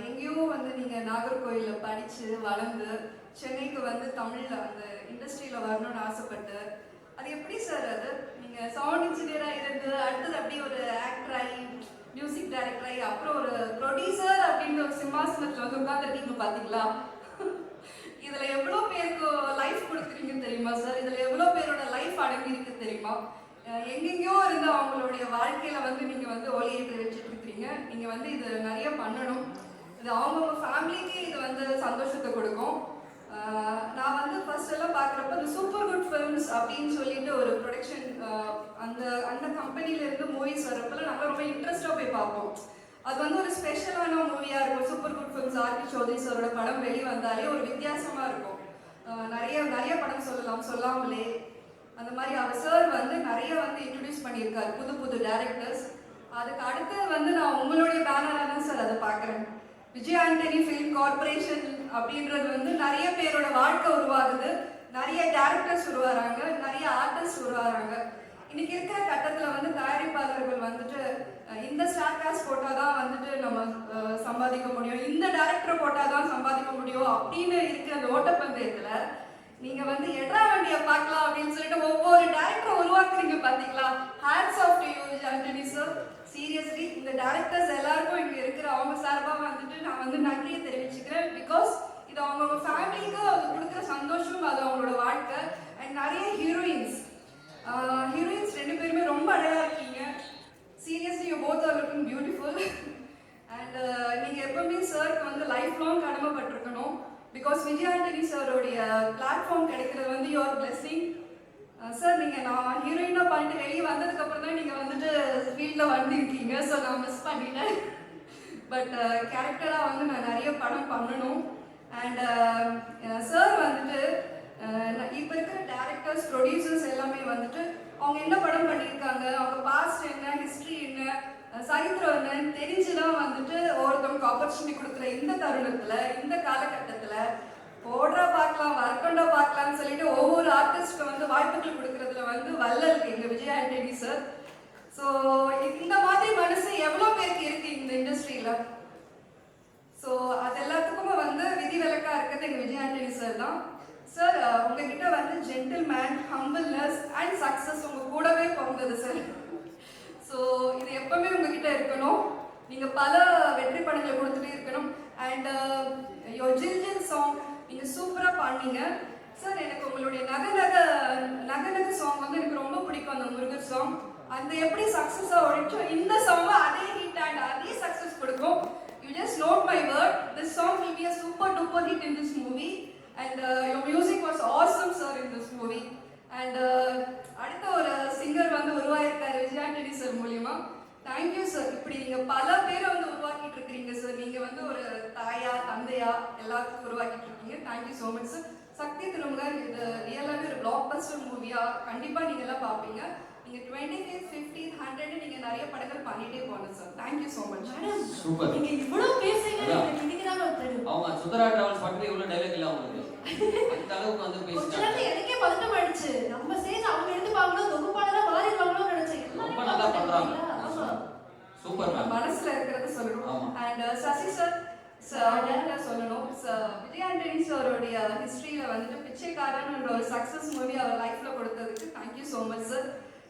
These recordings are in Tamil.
எங்கேயோ வந்து நீங்க நாகர்கோயில்ல படிச்சு வளர்ந்து சென்னைக்கு வந்து தமிழ்ல அந்த இண்டஸ்ட்ரியில வரணும்னு ஆசைப்பட்டு அது எப்படி சார் அது? நீங்கள் சவுண்ட் இன்ஜினியராக இருந்து அடுத்தது அப்படியே ஒரு ஆக்டர் ஆகி மியூசிக் டைரக்டர் ஆகி அப்புறம் ஒரு ப்ரொடியூசர் அப்படின்ற ஒரு சிம்மாசனத்தில் வந்து உட்காந்துருக்கீங்க பார்த்தீங்களா இதுல எவ்வளவு பேருக்கு லைஃப் கொடுக்குறீங்கன்னு தெரியுமா சார்? இதுல எவ்வளோ பேரோட லைஃப் அடங்கியிருக்கு தெரியுமா? எங்கெங்கேயோ இருந்து அவங்களுடைய வாழ்க்கையில வந்து நீங்க வந்து ஒளியை வச்சுட்டு இருக்கிறீங்க நீங்க வந்து இது நிறைய பண்ணணும். இது அவங்கவுங்க ஃபேமிலிக்கு இது வந்து சந்தோஷத்தை கொடுக்கும். நான் வந்து ஃபர்ஸ்ட் எல்லாம் பார்க்குறப்ப இந்த சூப்பர் குட் ஃபிலிம்ஸ் அப்படின்னு சொல்லிட்டு ஒரு ப்ரொடக்ஷன் அந்த அந்த கம்பெனில இருந்து மூவிஸ் வரப்பெல்லாம் நாங்கள் ரொம்ப இன்ட்ரெஸ்டாக போய் பார்ப்போம். அது வந்து ஒரு ஸ்பெஷலான மூவியாக இருக்கும். Super good films RB Choudhary சாரோட படம் வெளிவந்தாலே ஒரு வித்தியாசமாக இருக்கும். நிறைய நிறைய படம் சொல்லலாம். சொல்லாமலே. அந்த மாதிரி அவர் சார் வந்து நிறைய வந்து இன்ட்ரடியூஸ் பண்ணியிருக்காரு புது புது டேரக்டர்ஸ் அதுக்கு அடுத்து வந்து நான் உங்களுடைய பேனராக தான் சார் அதை பார்க்குறேன். விஜய் ஆண்டனி ஃபிலிம் கார்பரேஷன் அப்படின்றது வந்து நிறைய பேரோட வாழ்க்கை உருவாகுது. நிறைய டேரக்டர்ஸ் உருவாகிறாங்க நிறைய ஆர்டிஸ்ட் உருவாகிறாங்க. இன்னைக்கு இருக்கிற கட்டத்தில் வந்து தயாரிப்பாளர்கள் வந்துட்டு இந்த ஸ்டார் காஸ்ட் போட்டால் தான் வந்துட்டு நம்ம சம்பாதிக்க முடியும். இந்த டேரக்டரை போட்டால் தான் சம்பாதிக்க முடியும் அப்படின்னு இருக்கிற அந்த ஓட்டப்பந்தயத்தில் நீங்க வந்து எட்ரா வண்டியை பார்க்கலாம் அப்படின்னு சொல்லிட்டு ஒவ்வொரு டேரக்டர் உருவாக்குறீங்க பாத்தீங்களா hats off to you Antony sir seriously இந்த டேரக்டர்ஸ் எல்லாருக்கும் இங்க இருக்கிற அவங்க சார்பா வந்துட்டு நான் வந்து நன்றியை தெரிவிச்சுக்கிறேன் பிகாஸ் இது அவங்கவுங்க ஃபேமிலிக்கு அது கொடுக்குற சந்தோஷம் அது அவங்களோட வாழ்க்கை அண்ட் நிறைய ஹீரோயின்ஸ் ஹீரோயின்ஸ் ரெண்டு பேருமே ரொம்ப அழகா இருக்கீங்க seriously you both are looking beautiful and நீங்க எப்பவுமே சாருக்கு வந்து லைஃப் லாங் கடமைப்பட்டிருக்கணும் பிகாஸ் விஜய் ஆண்டனி சாரோடைய பிளாட்ஃபார்ம் கிடைக்கிறது வந்து யுவர் பிளெஸிங் சார் நீங்கள் நான் ஹீரோயினாக பண்ணிட்டு வெளியே வந்ததுக்கப்புறம் தான் நீங்கள் வந்துட்டு ஃபீல்டில் வந்திருக்கீங்க. ஸோ நான் மிஸ் பண்ணிட்டேன். பட் கேரக்டராக uh, வந்து நான் நிறைய படம் பண்ணணும். அண்ட் சார் uh, uh, வந்துட்டு இப்போ நான் இருக்கிற டேரக்டர்ஸ் ப்ரொடியூசர்ஸ் எல்லாமே வந்துட்டு அவங்க என்ன படம் பண்ணியிருக்காங்க? அவங்க பாஸ்ட் என்ன? ஹிஸ்ட்ரி என்ன? அஹ், சரித்திரம் என்னன்னு தெரிஞ்சுதான் வந்துட்டு ஒருத்தவங்களுக்கு ஆப்பர்ச்சுனிட்டி கொடுக்குற இந்த தருணத்தில் இந்த காலகட்டத்தில் போடுறா பார்க்கலாம் வரக்கொண்டா பார்க்கலாம்னு சொல்லிட்டு ஒவ்வொரு ஆர்டிஸ்ட்க்கு வந்து வாய்ப்புகள் கொடுக்கறதுல வந்து வல்லல் எங்க விஜய் ஆண்டனி சார் ஸோ இந்த மாதிரி மனசு எவ்வளோ பேருக்கு இருக்கு இந்த இண்டஸ்ட்ரியில ஸோ அது எல்லாத்துக்குமே வந்து விதிவிலக்கா இருக்கிறது எங்க விஜய் ஆண்டனி சார் தான். சார் உங்ககிட்ட வந்து ஜென்டில்மேன் ஹம்பிள்னஸ் அண்ட் சக்ஸஸ் உங்க கூடவே பிறந்தது சார் ஸோ இது எப்பவுமே உங்ககிட்ட இருக்கணும். நீங்க பல வெற்றி படங்களை கொடுத்துட்டே இருக்கணும். அண்ட் யோர் ஜில் ஜில் சாங் நீங்கள் சூப்பராக பாடினீங்க. சார் எனக்கு உங்களுடைய நகநக நகநக சாங் வந்து எனக்கு ரொம்ப பிடிக்கும். அந்த முருகர் சாங் அந்த எப்படி சக்ஸஸாக ஓடிச்சோ இந்த சாங் அதே ஹிட் அண்ட் அதே சக்ஸஸ் கொடுக்கும். You just note my word this song will be a super duper hit in this movie and your music was awesome sir in this movie and அடுத்த ஒரு சிங்கர் வந்து உருவாயிருக்காரு விஜயாண்டனி சார் மூலியமா. தேங்க்யூ சார் இப்படி நீங்கள் பல பேரை வந்து உருவாக்கிட்டு இருக்கிறீங்க சார் நீங்கள் வந்து ஒரு தந்தையா எல்லாத்துக்கும் உருவாக்கிட்டு இருக்கீங்க. Thank you so much sir Sakthi Thirumagar இது ரியலாகவே ஒரு பிளாக் பஸ்டர் மூவியா கண்டிப்பா நீங்க எல்லாம் பார்ப்பீங்க நீங்க டுவெண்ட்டி ஃபைவ் ஃபிஃப்டி ஹண்ட்ரட் நீங்க நிறைய படங்கள் பண்ணிட்டே போகணும் sir thank you so much madam super. நீங்க இவ்வளவு பேசுறீங்க தான் தெரியும் அவங்க சுந்தரா டிராவல்ஸ் பக்கத்துல இவ்வளவு டைலாக் இல்ல அவங்களுக்கு அந்த அளவுக்கு வந்து பேசிட்டாங்க எனக்கே பதட்டம் ஆயிடுச்சு. நம்ம ஸ்டேஜ் அவங்க எடுத்துப்பாங்களோ தொகுப்பாளரா மாறிடுவாங்களோ நினைச்சேன். ரொம்ப நல்லா பண்றாங்க. ஆமா. சூப்பர் மேம் மனசுல இருக்கிறத சொல்லணும். அண்ட் சசி சார் சார் சொல்லணும். விஜய் ஆண்டனி சாரோடைய ஹிஸ்டரியில வந்துட்டு பிச்சைக்காரன்ற ஒரு சக்சஸ் மூவி அவர் லைஃப்ல கொடுத்ததுக்கு தேங்க்யூ ஸோ மச் சார்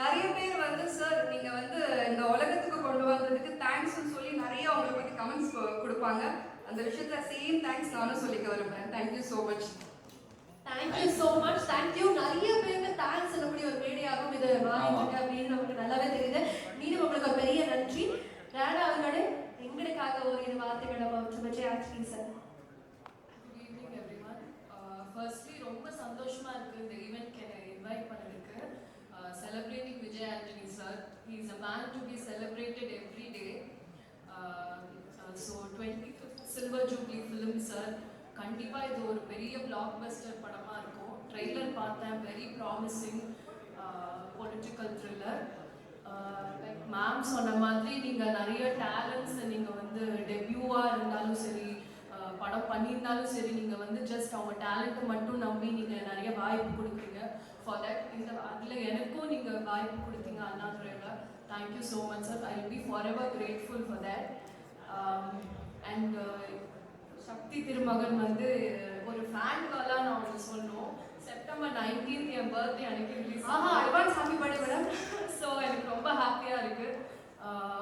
நிறைய பேர் வந்து சார் நீங்க வந்து இந்த உலகத்துக்கு கொண்டு வந்ததுக்கு தேங்க்ஸ்னு சொல்லி நிறைய அவங்களை பத்தி கமெண்ட்ஸ் கொடுப்பாங்க. அந்த விஷயத்துல சேம் தேங்க்ஸ் நானும் சொல்லிக்க விரும்புறேன். Thank you so much thank you so much thank you நிறைய பேருக்கு தேங்க்ஸ் சொல்லக்கூடிய ஒரு மேடையாகவும் இது மாறிட்டு அப்படின்னு நமக்கு நல்லாவே தெரியுது. மீண்டும் உங்களுக்கு ஒரு பெரிய நன்றி. ராடா அவர்களே உங்களுக்காக ஒரு இரு வார்த்தைகளை Vijay actually sir good evening everyone firstly ரொம்ப சந்தோஷமா இருக்கு இந்த ஈவெண்ட்க்கு என்னை இன்வைட் பண்ணதுக்கு. Celebrating Vijay Antony sir is a man to be celebrated every day so twenty fifth silver jubilee film sir கண்டிப்பாக இது ஒரு பெரிய பிளாக் பஸ்டர் படமாக இருக்கும். ட்ரெய்லர் பார்த்தேன். Very promising political thriller like ma'am சொன்ன மாதிரி நீங்கள் நிறைய டேலண்ட்ஸ் நீங்கள் வந்து டெபியூவாக இருந்தாலும் சரி படம் பண்ணியிருந்தாலும் சரி நீங்கள் வந்து ஜஸ்ட் அவங்க டேலண்ட்டை மட்டும் நம்பி நீங்கள் நிறைய வாய்ப்பு கொடுக்குறீங்க ஃபார் தட் இந்த அதில் எனக்கும் நீங்கள் வாய்ப்பு கொடுத்தீங்க அண்ணாதுரையில் thank you so much sir I be forever grateful for that and Sakthi Thirumagan வந்து ஒரு ஃபேன் காலாக நான் ஒன்று சொன்னோம். செப்டம்பர் நைன்டீன்த் என் பர்த்டே அன்னைக்கு ரிலீஸ் ஆஹா advance happy birthday madam so எனக்கு ரொம்ப ஹாப்பியாக இருக்கு.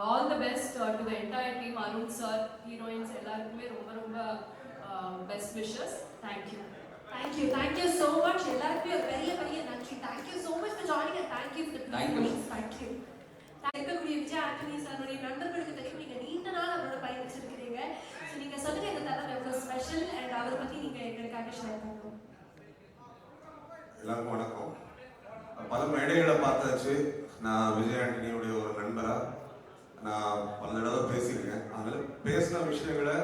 All the best to the entire team Arun sir heroines எல்லாருக்குமே ரொம்ப ரொம்ப best wishes thank you thank you thank you so much எல்லாருக்குமே ஒரு பெரிய பெரிய நன்றி. Thank you so much for joining and thank you for Thank you. Thank you இருக்கக்கூடிய விஜய் ஆண்டனி சாருடைய நண்பர்களுக்கு தெரியும். நீங்க நீண்ட நாள் அவரோட பயணிச்சிருக்கிறீங்க. ஸோ நீங்க சொல்லுங்க இந்த தரம் ஸ்பெஷல் அண்ட் அவரை பத்தி நீங்க எங்களுக்காக ஷேர் பண்ணணும் எல்லாருக்கும் வணக்கம். பல மேடைகளை பார்த்தாச்சு. நான் விஜய் ஆண்டனியுடைய ஒரு நண்பரா நான் பல தடவை பேசியிருக்கேன். அதில் பேசின விஷயங்களை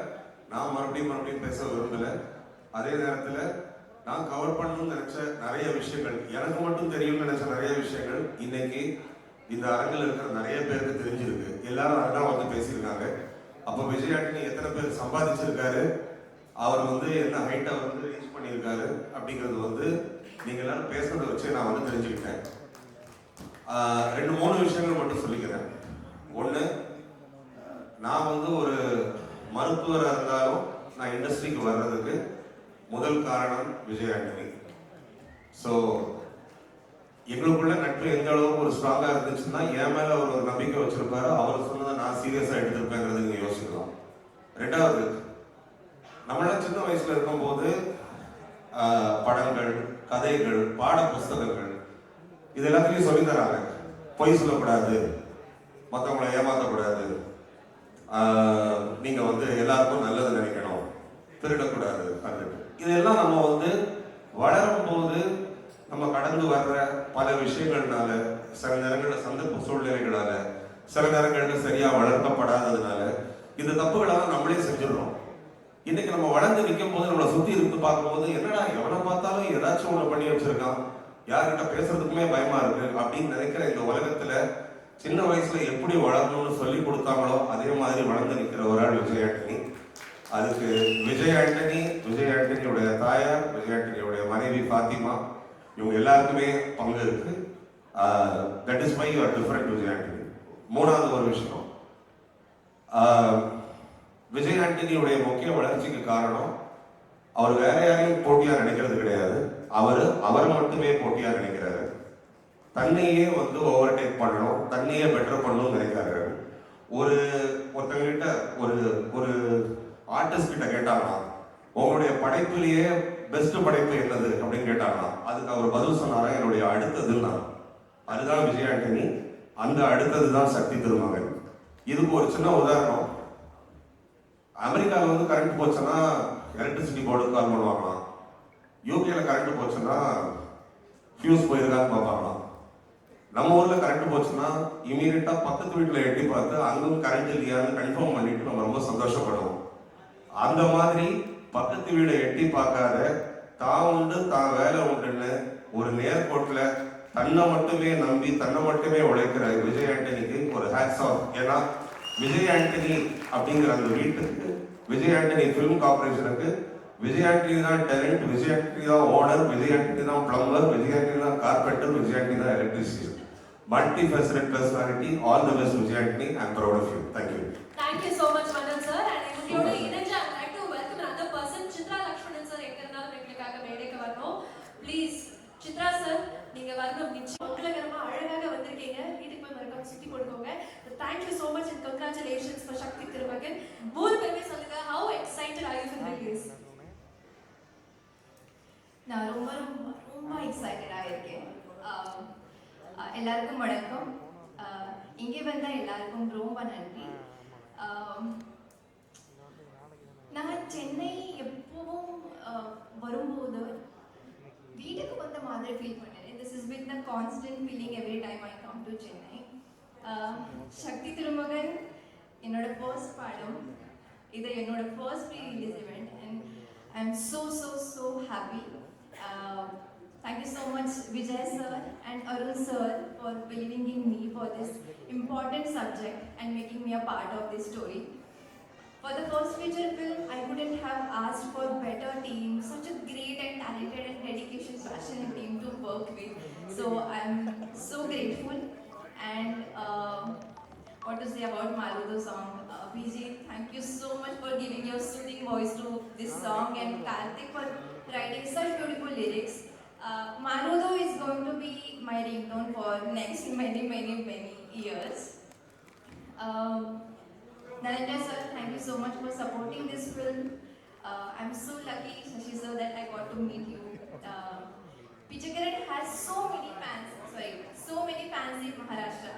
நான் மறுபடியும் மறுபடியும் பேச விரும்பல. அதே நேரத்தில் நான் கவர் பண்ணணும்னு நினச்ச நிறைய விஷயங்கள் எனக்கு மட்டும் தெரியும்னு நினச்ச நிறைய விஷயங்கள் இன்னைக்கு இந்த அரங்கில் இருக்கிற நிறைய பேருக்கு தெரிஞ்சிருக்கு. எல்லாரும் அதான் வந்து பேசியிருக்காங்க. அப்போ விஜய் ஆண்டனி எத்தனை பேர் சம்பாதிச்சிருக்காரு? அவர் வந்து என்ன ஹைட்டை வந்து ரீச் பண்ணியிருக்காரு அப்படிங்கிறது வந்து நீங்க எல்லாரும் பேசுறத வச்சு நான் வந்து தெரிஞ்சுக்கிட்டேன். ரெண்டு மூணு விஷயங்கள் மட்டும் சொல்லிக்கிறேன். ஒன்று நான் வந்து ஒரு மருத்துவராக இருந்தாலும் நான் இண்டஸ்ட்ரிக்கு வர்றதுக்கு முதல் காரணம் விஜய் ஆண்டனி ஸோ எங்களுக்குள்ள நட்பு எந்த அளவுக்கு ஒரு ஸ்ட்ராங்கா இருந்துச்சுன்னா என் மேல அவர் ஒரு நம்பிக்கை வச்சிருப்பாரு. அவர் சொன்னதை நான் சீரியஸா எடுத்திருப்பேங்கிறது நீங்க யோசிக்கலாம். ரெண்டாவது நம்மளாம் சின்ன வயசுல இருக்கும்போது போது படங்கள் கதைகள் பாட புஸ்தகங்கள் இது எல்லாத்தையும் சொல்லி தராங்க. பொய் சொல்லக்கூடாது. மற்றவங்களை ஏமாற்றக்கூடாது நீங்கள் நீங்க வந்து எல்லாருக்கும் நல்லது நினைக்கணும். திருடக்கூடாது அது. இதெல்லாம் நம்ம வந்து வளரும் போது நம்ம கடந்து வர்ற பல விஷயங்கள்னால சில நேரங்களில் சந்தர்ப்ப சூழ்நிலைகளால சில நேரங்களில் சரியா வளர்க்கப்படாததுனால இந்த தப்புகளெல்லாம் நம்மளே செஞ்சிடறோம். இன்னைக்கு நம்ம வளர்ந்து நிற்கும் போது நம்மளை சுத்தி இருந்து பார்க்கும்போது என்னடா எவனை பார்த்தாலும் ஏதாச்சும் ஒண்ணு பண்ணி வச்சிருக்கான். யார்கிட்ட பேசுறதுக்குமே பயமா இருக்கு. அப்படின்னு நினைக்கிற இந்த உலகத்துல சின்ன வயசுல எப்படி வளரணும்னு சொல்லி கொடுத்தாங்களோ அதே மாதிரி வளர்ந்து நிற்கிற ஒரு ஆள் விஜய் ஆண்டனி அதுக்கு விஜய் ஆண்டனி விஜய் ஆண்டனியுடைய தாயார் விஜய் ஆண்டனியோட மனைவி ஃபாத்திமா இவங்க எல்லாருக்குமே பங்கு இருக்கு. That is my your different Vijay Antony மூணாவது ஒரு விஷயம். ஆஹ், விஜய் ஆண்டனியுடைய முக்கிய வளர்ச்சிக்கு காரணம் அவர் வேற யாரையும் போட்டியா நினைக்கிறது கிடையாது. அவர் அவர் மட்டுமே போட்டியா நினைக்கிறாரு. தன்னையே வந்து ஓவர் டேக் பண்ணணும் தன்னையே பெட்டர் பண்ணணும்னு நினைக்கிறாரு. ஒரு ஒருத்தங்கிட்ட ஒரு ஒரு ஆர்டிஸ்ட் கிட்ட கேட்டாங்கன்னா உங்களுடைய படைப்பிலேயே பெஸ்ட் படைப்பு என்னது? அப்படின்னு கேட்டாங்கன்னா அதுக்கு அவர் பதில் சொன்னாரா என்னுடைய அடுத்ததுன்னா அதுதான் விஜய் ஆண்டனி அந்த அடுத்தது தான் சக்தி திருமகன். இதுக்கு ஒரு சின்ன உதாரணம். அமெரிக்காவில் வந்து கரண்ட் போச்சுன்னா எலக்ட்ரிசிட்டி போர்டுக்கு கால் பண்ணுவாங்களாம். யூகேல கரண்ட் போச்சுன்னா ஃபியூஸ் போயிருக்கான்னு பார்ப்பாங்களாம். நம்ம ஊர்ல கரண்ட் போச்சுன்னா இமீடியட்டா பக்கத்து வீட்டுல எட்டி பார்த்து அங்கும் கரண்ட் இல்லையான்னு கன்ஃபார்ம் பண்ணிட்டு நம்ம ரொம்ப சந்தோஷப்படுவோம். அந்த மாதிரி பக்கத்து வீடை எட்டி பார்க்காத தான் உண்டு தான் வேலை உண்டுன்னு ஒரு நேர்கோட்டுல தன்னை மட்டுமே நம்பி தன்னை மட்டுமே உழைக்கிற விஜய் ஆண்டனிக்கு ஒரு ஹேட்ஸ் ஆஃப் ஏன்னா விஜய் ஆண்டனி அப்படிங்கிற அந்த வீட்டுக்கு விஜய் ஆண்டனி ஃபிலிம் கார்பரேஷனுக்கு விஜய் ஆண்டனி தான் டேலண்ட் விஜய் ஆண்டனி தான் ஓனர் விஜய் ஆண்டனி தான் பிளம்பர் விஜய் ஆண்டனி தான் கார்பெண்டர் விஜய் ஆண்டனி தான் electrician multi faceted personality all the best Vijay Antony. I am proud of you thank you thank you so much Manan sir and இவங்களோட இணைஞ்சு I like to welcome another person Chitra Lakshmanan sir எங்க இருந்தாலும் எங்களுக்காக மேடைக்கு வரணும். ப்ளீஸ் சித்ரா சார் நீங்க வரணும். நிச்சயம் அழகாக வந்திருக்கீங்க. வீட்டுக்கு போய் சுத்தி கொடுக்கோங்க thank you so much and congratulations for Sakthi Thirumagan மூணு பேருமே சொல்லுங்க how excited are you for release நான் ரொம்ப ரொம்ப ரொம்ப எக்ஸைட்டடாக இருக்கேன். Um, uh, எல்லாருக்கும் வணக்கம். Uh, இங்கே வந்த எல்லாருக்கும் ரொம்ப நன்றி. Um, நான் சென்னை எப்பவும் uh, வரும்போது வீட்டுக்கு வந்த மாதிரி ஃபீல் பண்ணேன் this is with the constant feeling every time I come to Chennai சக்தி திருமகன் என்னோட ஃபர்ஸ்ட் படம் இது என்னோட first pre release event and I am so so so happy thank you so much Vijay sir and Arun sir for believing in me for this important subject and making me a part of this story. For the first feature film, I couldn't have asked for better team, such a great and talented and dedication, passionate team to work with. So I'm so grateful. and uh, what to say about Marudo song. Uh, thank you so much for giving your soothing voice to this song and Karthik for writing such beautiful lyrics. Uh, Marudo is going to be my ringtone for next many, many, many years. Um, Narendra sir, thank you so much for supporting this film. Uh, I'm so lucky, Shashi sir, that I got to meet you. Uh, Pichakaran has so many fans, sorry, so many fans in Maharashtra.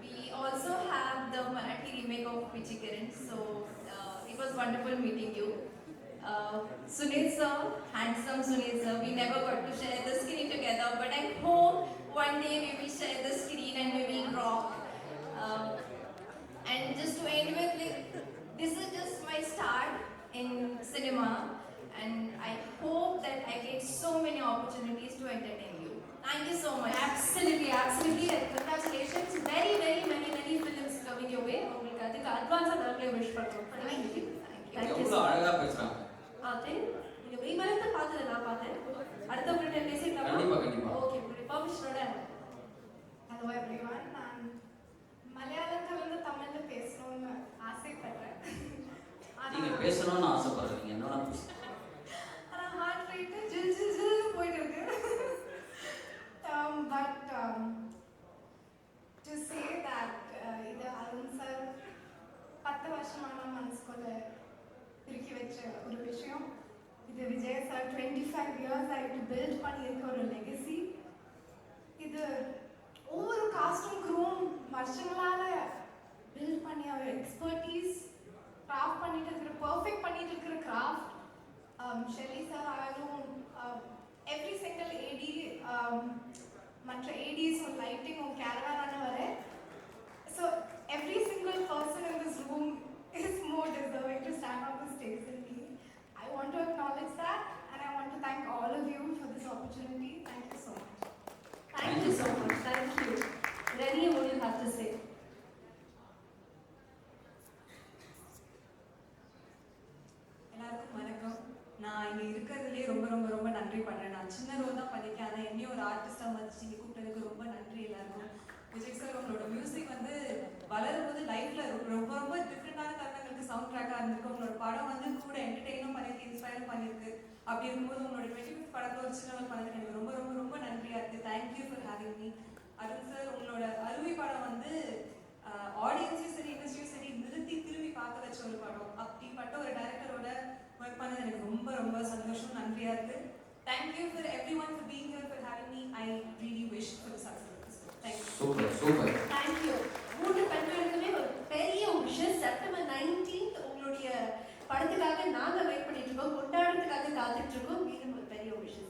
We also have the Marathi remake of Pichakaran, so uh, it was wonderful meeting you. Uh, Sunil sir, handsome Sunil sir, we never got to share the screen together, but I hope one day we will share the screen and we will rock. Uh, and just to end with, this is just my start in cinema, and I hope that I get so many opportunities to entertain. Thank you so much. Absolutely, absolutely. And congratulations. Very, very many, many films coming your way. உங்களுக்கு அதுக்கு அட்வான்ஸாக நாங்களே விஷ் பண்ணுறோம் Thank you. Thank you. Thank you எவ்வளோ so much. அழகா பேசுறாங்க ஆ தென் நீங்கள் மெய்மறந்து பார்த்ததை நான் பார்த்தேன் அடுத்தவங்கள்ட்ட பேசிக்கலாமா கண்டிப்பா, கண்டிப்பா. ஓகே உங்களுடைய பர்மிஷனோட ஹலோ எவ்ரிவன் நான் மலையாளத்துல இருந்து தமிழ்ல பேசணும்னு ஆசைப்படுறேன் நீங்க ஆனா பேசணும்னு ஆசைப்படுறீங்க என்னோட ஆனா ஹார்ட் ரேட் ஜில் ஜில் ஜில்னு போயிட்டு இருக்கு பட் டு சே தட் இது அருண் சார் பத்து வருஷமான மனசுக்குள்ள இறுக்கி வச்ச ஒரு விஷயம் இது ஆஃப்டர் டுவெண்ட்டி ஃபைவ் இயர்ஸ் ஆகிட்டு பில்ட் பண்ணியிருக்க ஒரு லெகசி இது ஒவ்வொரு காஸ்டும் க்ரூம் வருஷங்களால் பில்ட் பண்ணி அவர் எக்ஸ்பர்டீஸ் கிராஃப்ட் பண்ணிட்டு இருக்கிற பர்ஃபெக்ட் பண்ணிட்டு இருக்கிற கிராஃப்ட் ஷெல்லி சார் ஆகலும் எவ்ரி சிங்கிள் ஏடி மற்ற ஏடிஸும் லைட்டிங்கும் கேரவானான வர. So every single person in this room is more deserving to stand on the stage in me I want to acknowledge that and I want to thank all of you for this opportunity. Thank you so much. Thank you so much. Thank you. Rani, what do you have to say? எல்லாருக்கும் வணக்கம் நான் இங்கே இருக்கிறதுலே ரொம்ப ரொம்ப ரொம்ப நன்றி பண்ணுறேன் நான் சின்ன ரோல் தான் பண்ணியிருக்கேன் ஆனால் என்னையும் ஒரு ஆர்டிஸ்டாக மதிச்சு இங்கே கூப்பிட்டதுக்கு ரொம்ப நன்றி எல்லாருக்கும் விஜய் சார் உங்களோட மியூசிக் வந்து வளரும் போது லைஃப்பில் ரொம்ப ரொம்ப டிஃப்ரெண்டான தருணங்களுக்கு சவுண்ட் ட்ராக்காக இருந்திருக்கு உங்களோட படம் வந்து கூட என்டர்டெயினும் பண்ணியிருக்கு இன்ஸ்பயரும் பண்ணியிருக்கு அப்படி இருக்கும்போது உங்களோட டுவெண்ட்டி ஃபிஃப்த் படத்தில் ஒரு சின்ன பண்ணதுக்கு எனக்கு ரொம்ப ரொம்ப ரொம்ப நன்றியாக இருக்குது thank you for having me Arun sir உங்களோட அருவி படம் வந்து ஆடியன்ஸையும் சரி இண்டஸ்ட்ரியும் சரி நிறுத்தி திரும்பி பார்க்க வச்ச ஒரு படம். அப்படிப்பட்ட ஒரு டைரக்டரோட ஒர்க் பண்ணது எனக்கு ரொம்ப ரொம்ப சந்தோஷம் நன்றியா இருக்கு. Thank you for everyone for being here for having me I really wish for success thank you super super you. மூன்று பெண்களுக்குமே ஒரு பெரிய விஷயம் செப்டம்பர் நைன்டீன்த் உங்களுடைய படத்துக்காக நாங்க வெயிட் பண்ணிட்டு இருக்கோம் கொண்டாடுறதுக்காக காத்துட்டு இருக்கோம் மீண்டும் ஒரு பெரிய விஷயம்